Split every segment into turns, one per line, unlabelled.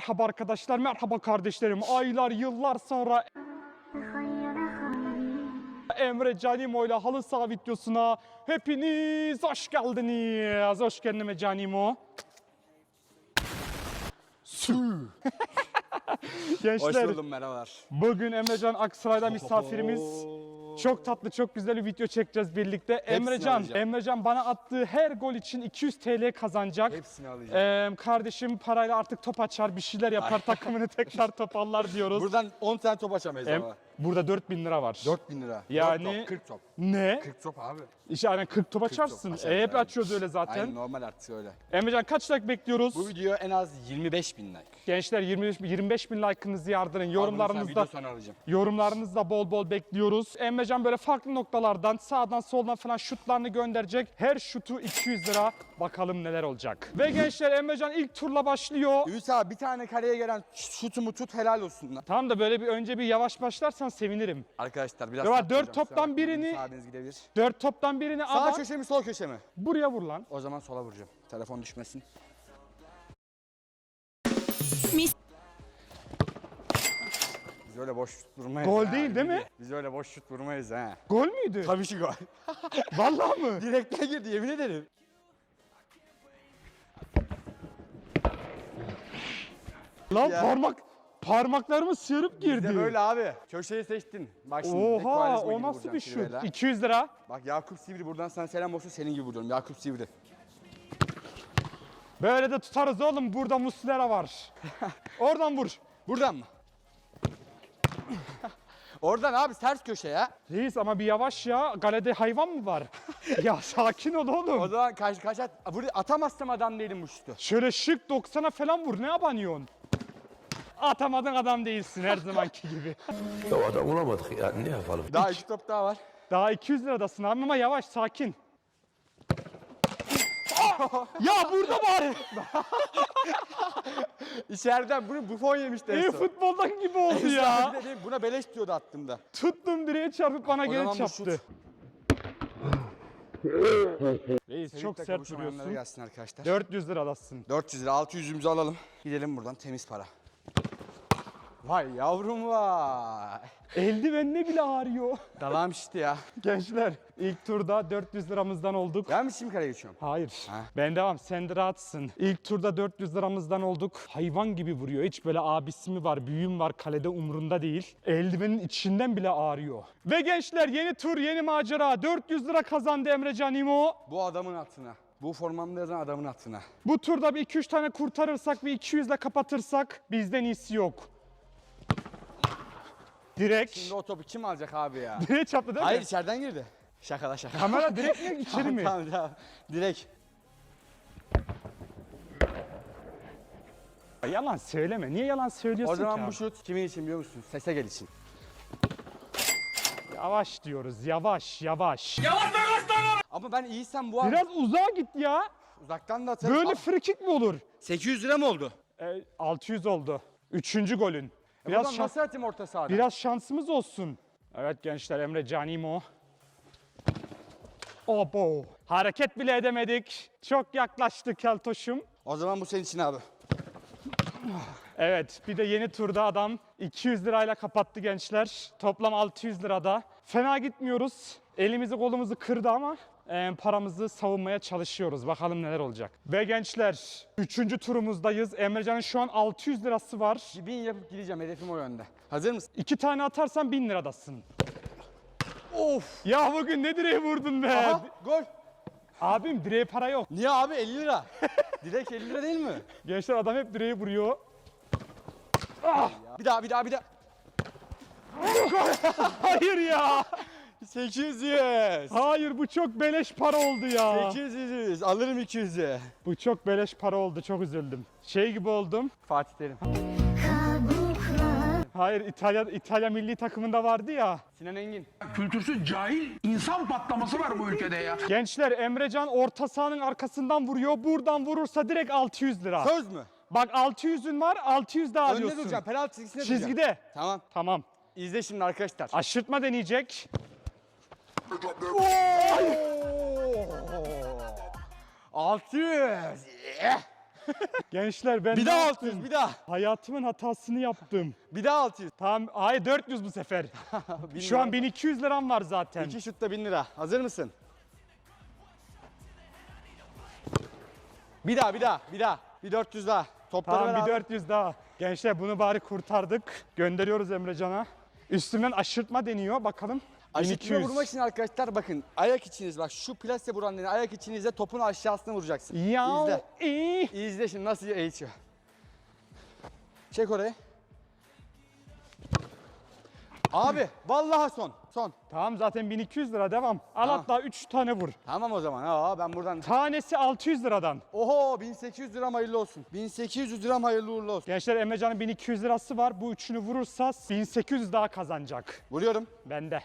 Merhaba arkadaşlar, merhaba kardeşlerim. Aylar, yıllar sonra Emre Canimo ile halı saha videosuna hepiniz hoş geldiniz. Hoş geldin Emre Canimo.
Hoş
Gençler,
buldum merhabalar.
bugün Emrecan Aksaray'da misafirimiz. Çok tatlı, çok güzel bir video çekeceğiz birlikte. Emrecan,
alacağım.
Emrecan bana attığı her gol için 200 TL kazanacak.
Hepsini alacağım.
Ee, kardeşim parayla artık top açar, bir şeyler yapar, takımını tekrar toparlar diyoruz.
Buradan 10 tane top açamayız
Em-
ama.
Burada 4000 lira var.
4000 lira.
Yani-
4 top, 40 top.
Ne?
40 top abi.
İşte aynen 40 top açarsın. e, hep açıyoruz öyle zaten.
Aynen normal artık öyle.
Emrecan kaç like bekliyoruz?
Bu video en az 25 bin like.
Gençler 25, 25 bin like'ınızı yardırın.
Bunu sen video sonra alacağım.
Yorumlarınızda bol bol bekliyoruz. Emrecan böyle farklı noktalardan sağdan soldan falan şutlarını gönderecek. Her şutu 200 lira. Bakalım neler olacak. Ve gençler Emrecan ilk turla başlıyor.
Abi bir tane kareye gelen şutumu tut helal olsun lan.
Tamam da böyle bir önce bir yavaş başlarsan sevinirim.
Arkadaşlar biraz
Ya dört toptan birini-
Müsaadeniz gidebilir.
Dört toptan birini
Sağ
adam
köşe mi sol köşe mi?
buraya vur lan.
O zaman sola vuracağım. Telefon düşmesin.
Mis-
Biz öyle boş şut vurmayız.
Gol
ha,
değil, değil mi?
Biz öyle boş şut vurmayız ha.
Gol müydü?
Tabii ki gol.
Vallahi mı?
Direkten girdi yemin ederim.
Lan
Ya.
parmak parmaklarımı sıyırıp girdi.
Bizde böyle abi. Köşeyi seçtin. Bak şimdi.
Oha o nasıl bir şut?
Silva'yla.
200 lira.
Bak Yakup Sivri buradan sana selam olsun senin gibi vuruyorum. Yakup Sivri.
Böyle de tutarız oğlum. Burada Muslera var. Oradan vur.
Buradan mı? Oradan abi ters köşe ya.
Reis ama bir yavaş ya. Galede hayvan mı var? ya sakin ol
O
oğlum.
zaman kaç kaç at. Burada atamazsam adam değilim bu şutu.
Şöyle şık 90'a falan vur. Ne abanıyorsun? Atamadın adam değilsin her zamanki gibi.
Ya adam olamadık ya ne yapalım?
Daha iki top daha var.
Daha 200 liradasın abi ama yavaş sakin. ya burada bari.
İçeriden bunu Buffon yemişti en
İyi
son.
futboldan gibi oldu ya.
bir de değil, Buna beleş diyordu attığımda.
Tuttum direğe çarpıp bana
O
geri
zaman bu
çarptı. Reis çok sert vuruyorsun.
gelsin arkadaşlar.
400 liradasın.
400 lira 600'ümüzü alalım. Gidelim buradan temiz para. Vay yavrum vay.
Eldivenine bile ağrıyor.
Dalağım şişti ya.
Gençler ilk turda 400 liramızdan olduk.
Ben mi şimdi kaleye geçiyorum?
Hayır.
Ha.
Ben devam. Sen de rahatsın. İlk turda 400 liramızdan olduk. Hayvan gibi vuruyor. Hiç böyle abisi mi var, büyüğüm var kalede umrunda değil. Eldivenin içinden bile ağrıyor. Ve gençler yeni tur, yeni macera. 400 lira kazandı Emrecan İmo.
Bu adamın atına. Bu formamda yazan adamın atına.
Bu turda bir 2-3 tane kurtarırsak ve 200 ile kapatırsak bizden iyisi yok. Direkt.
Şimdi o topu kim alacak abi ya?
Direğe çarptı değil
Hayır
mi?
içeriden girdi. Şakala şaka.
Kamera direkt mi içeri mi?
Tamam tamam. Direkt.
Yalan söyleme. Niye yalan söylüyorsun
O zaman
ki
bu
abi?
şut kimin için biliyor musun? Sese gel için.
Yavaş diyoruz. Yavaş, yavaş.
Ama ben iyiysem bu abi.
Biraz uzağa git ya.
Uzaktan da atarım.
Böyle
Aa,
free kick mi olur?
800 lira mı oldu?
E, 600 oldu. Üçüncü golün.
Biraz
Biraz, şans,
nasıl atayım orta sahada?
biraz şansımız olsun. Evet gençler Emre Canimo. Obo. Hareket bile edemedik. Çok yaklaştık Keltoş'um.
O zaman bu senin için abi.
Evet bir de yeni turda adam 200 lirayla kapattı gençler. Toplam 600 lirada. Fena gitmiyoruz. Elimizi kolumuzu kırdı ama e, paramızı savunmaya çalışıyoruz. Bakalım neler olacak. Ve gençler 3. turumuzdayız. Emrecan'ın şu an 600 lirası var.
Bir bin yapıp gideceğim hedefim o yönde. Hazır mısın?
İki tane atarsan 1000 liradasın. Of. Ya bugün ne direğe vurdun be?
Aha gol.
Abim direğe para yok.
Niye abi 50 lira? Direkt 50 lira değil mi?
Gençler adam hep direğe vuruyor.
Bir daha bir daha bir daha.
Hayır ya.
800.
Hayır bu çok beleş para oldu ya.
800. Alırım 200'ü.
Bu çok beleş para oldu. Çok üzüldüm. Şey gibi oldum.
Fatih Terim.
Hayır İtalya İtalya milli takımında vardı ya.
Sinan Engin.
kültürsüz cahil insan patlaması var bu ülkede ya.
Gençler Emrecan orta sahanın arkasından vuruyor. Buradan vurursa direkt 600 lira.
Söz mü?
Bak 600'ün var. 600 daha
Önde
alıyorsun.
duracağım. Penaltı çizgisine duracağım.
Çizgide.
Tamam.
Tamam.
İzle şimdi arkadaşlar.
Aşırtma deneyecek.
600. Yeah.
Gençler ben
Bir
ne
daha
yaptım?
600 bir daha.
Hayatımın hatasını yaptım.
Bir daha 600.
Tamam hayır 400 bu sefer. Şu an
lira.
1200 liram var zaten.
İki şutta 1000 lira. Hazır mısın? Bir daha bir daha bir daha. Bir 400 daha. Topları
Tamam bir
abi.
400 daha. Gençler bunu bari kurtardık. Gönderiyoruz Emrecan'a. Üstümden aşırtma deniyor. Bakalım.
Aşırtma
1200.
vurmak için arkadaşlar bakın ayak içiniz bak şu plase buranların ayak içinizle topun aşağısına vuracaksın.
Ya
İzle.
iyi.
İzle şimdi nasıl eğitiyor. Çek orayı. Abi vallahi son. Son.
Tamam zaten 1200 lira devam. Al
Tamam.
hatta 3 tane vur.
Tamam o zaman. Aa ben buradan.
Tanesi 600 liradan.
Oho 1800 liram hayırlı olsun. 1800 liram hayırlı uğurlu olsun.
Gençler Emrecan'ın 1200 lirası var. Bu üçünü vurursa 1800 daha kazanacak.
Vuruyorum.
Bende.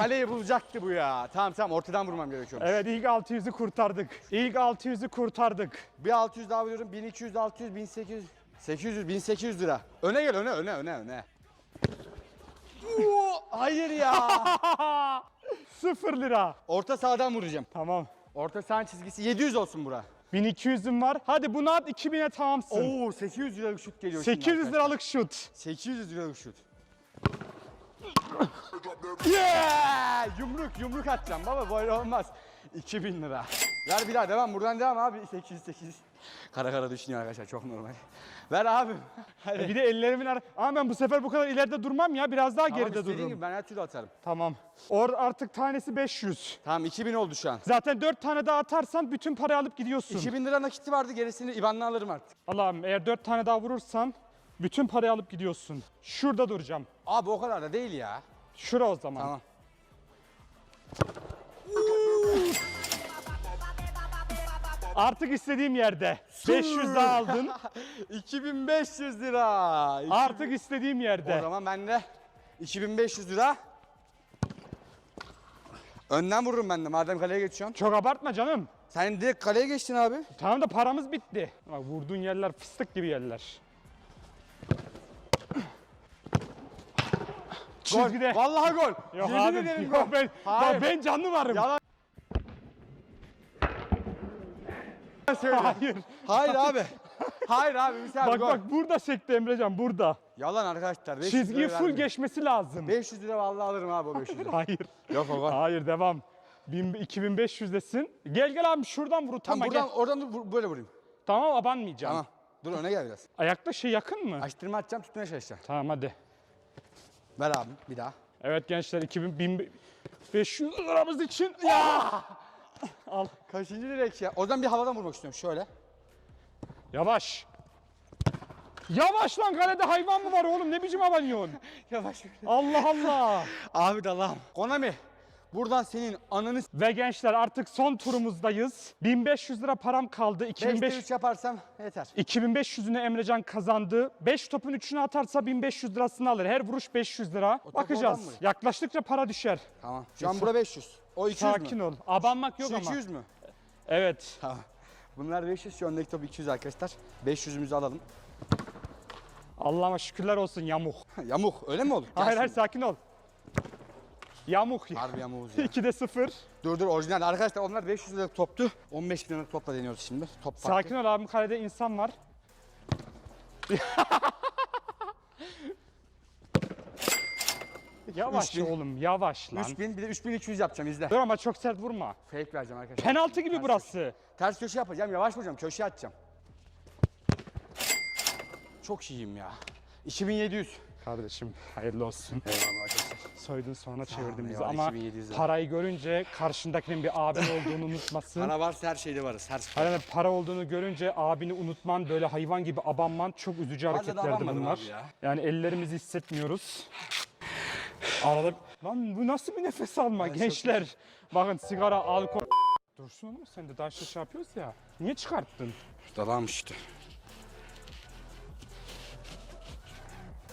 Kaleyi bulacaktı bu ya. Tamam tamam ortadan vurmam gerekiyor.
Evet ilk 600'ü kurtardık. İlk 600'ü kurtardık.
Bir 600 daha vuruyorum. 1200, 600, 1800, 800, 1800 lira. Öne gel öne öne öne öne. Oo, hayır ya.
0 lira.
Orta sahadan vuracağım.
Tamam.
Orta saha çizgisi 700 olsun bura.
1200'üm var. Hadi bunu at 2000'e tamamsın.
Oo 800 liralık şut geliyor şimdi
800
arkadaşlar.
liralık şut.
800 liralık şut. Yeah! Yumruk yumruk atacağım baba böyle olmaz. 2000 lira. Ver bir daha devam buradan devam abi 800 800. Kara kara düşünüyor arkadaşlar çok normal. Ver abi. Hadi.
Bir de ellerimin ar- Ama ben bu sefer bu kadar ileride durmam ya. Biraz daha
Tamam,
geride dururum.
gibi ben her türlü atarım.
Tamam. Or artık tanesi 500.
Tamam 2000 oldu şu an.
Zaten 4 tane daha atarsan bütün parayı alıp gidiyorsun.
2000 lira nakiti vardı gerisini IBAN'la alırım artık.
Allah'ım eğer 4 tane daha vurursan bütün parayı alıp gidiyorsun. Şurada duracağım.
Abi o kadar da değil ya.
Şura o zaman.
Tamam.
Artık istediğim yerde. 500 daha aldın.
2500 lira.
Artık istediğim
O
yerde.
zaman ben de 2500 lira. Önden vururum ben de madem kaleye geçiyorsun.
Çok abartma canım.
Sen direkt kaleye geçtin abi.
Tamam da paramız bitti. Bak vurduğun yerler fıstık gibi yerler. Çizgide.
Vallahi gol.
Yok
Yemin
abi.
ederim
Yok
gol.
ben,
Hayır.
ben canlı varım.
Yalan söylüyor.
Hayır.
Hayır abi. Hayır abi misal
Bak
gol.
bak burada sekti Emrecan burada.
Yalan arkadaşlar. 500
Çizgiyi
lira
full
vermeyin.
geçmesi lazım.
500 lira vallahi alırım abi o 500 lira.
Hayır.
Yok o gol.
Hayır devam. 1000 2500'desin. Gel gel abi şuradan vur
Tamam
utama
buradan
gel.
oradan da vur- böyle vurayım.
Tamam abanmayacağım.
Tamam. Dur öne gel biraz.
Ayakta şey yakın mı?
Açtırma atacağım tutmaya çalışacağım.
Tamam hadi.
Ver abi bir daha.
Evet gençler 2000 1500 liramız için ya. Al.
Kaçıncı direk ya? O zaman bir havadan vurmak istiyorum şöyle.
Yavaş. Yavaş lan kalede hayvan mı var oğlum ne biçim abanıyorsun?
Yavaş.
Allah Allah.
Abi de Allah'ım. Konami. Buradan senin ananı
Ve gençler artık son turumuzdayız. 1500 lira param kaldı.
5'te
2500
3 yaparsam yeter.
2500'ünü Emrecan kazandı. 5 topun 3'ünü atarsa 1500 lirasını alır. Her vuruş 500 lira.
top
Bakacağız. Yaklaştıkça para düşer.
Tamam. Şu an bura 500. O 200
Sakin
mü?
ol. Abanmak yok
Şu
ama.
200 mü?
Evet.
Tamam. Bunlar 500 şu öndeki top 200 arkadaşlar. 500'ümüzü alalım.
Allah'ıma şükürler olsun yamuk.
Yamuk öyle mi oldu? Gel
Hayır hayır sakin ol. Yamuk.
Harbi yamuğuz ya.
2'de 0.
dur dur orijinal. Arkadaşlar onlar 500 liralık toptu. 15 bin liralık topla deniyoruz şimdi. Top farkı.
Sakin ol abim kalede insan var. yavaş
3000.
oğlum yavaş lan.
3000 bir de 3200 yapacağım izle.
Dur ama çok sert vurma.
Fake vereceğim arkadaşlar.
Penaltı gibi burası.
Ters köşe yapacağım. Yavaş vuracağım. Köşe atacağım. Çok iyiyim ya. 2700.
Kardeşim hayırlı olsun.
Eyvallah.
Soydun sonra çevirdin bizi
eyvallah,
ama
2700 lira.
parayı görünce karşındakinin bir abin olduğunu unutmasın.
Para varsa her şeyde varız. Her
Hani para olduğunu görünce abini unutman, böyle hayvan gibi abanman çok üzücü
Bazen
hareketlerdi
abanmadım
bunlar.
abi ya.
Yani ellerimizi hissetmiyoruz. Arada... Lan bu nasıl bir nefes alma gençler? Bakın sigara, alkol... Dursun oğlum sen de daha şey yapıyoruz ya. Niye çıkarttın?
Dalanmış işte.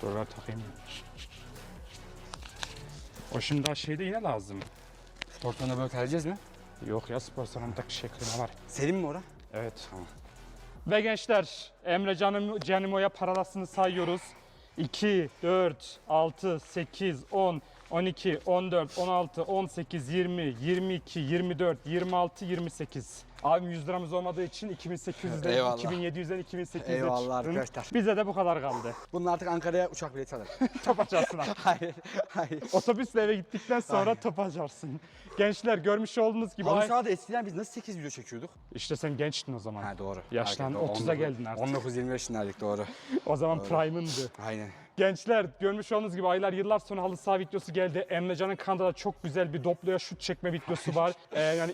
Dur ver takayım. O şimdi daha şeyde yine lazım.
Ortamda böyle kalacağız mi?
Yok ya spor salonundaki şey klima var.
Senin mi ora?
Evet.
Tamam.
Ve gençler Emre Canım, Canimo'ya paralasını sayıyoruz. 2, 4, 6, 8, 10, 12, 14, 16, 18, 20, 22, 24, 26, 28. Abim 100 liramız olmadığı için 2800'den
Eyvallah.
2700'den 2800'e
Eyvallah
çıktın.
arkadaşlar.
Bize de bu kadar kaldı.
Bunun artık Ankara'ya uçak bileti alır.
Top açarsın abi.
hayır, hayır.
Otobüsle eve gittikten sonra top açarsın. Gençler görmüş olduğunuz gibi.
Halı
ay-
sahada eskiden biz nasıl 8 video çekiyorduk?
İşte sen gençtin o zaman.
Ha doğru.
Yaşlan-
Hareket-
30'a geldin artık.
19-20 yaşındaydık doğru.
O zaman prime'ındı.
Aynen.
Gençler görmüş olduğunuz gibi aylar yıllar sonra halı saha videosu geldi. Emrecan'ın kanalında çok güzel bir dopluya şut çekme videosu var. Ee, yani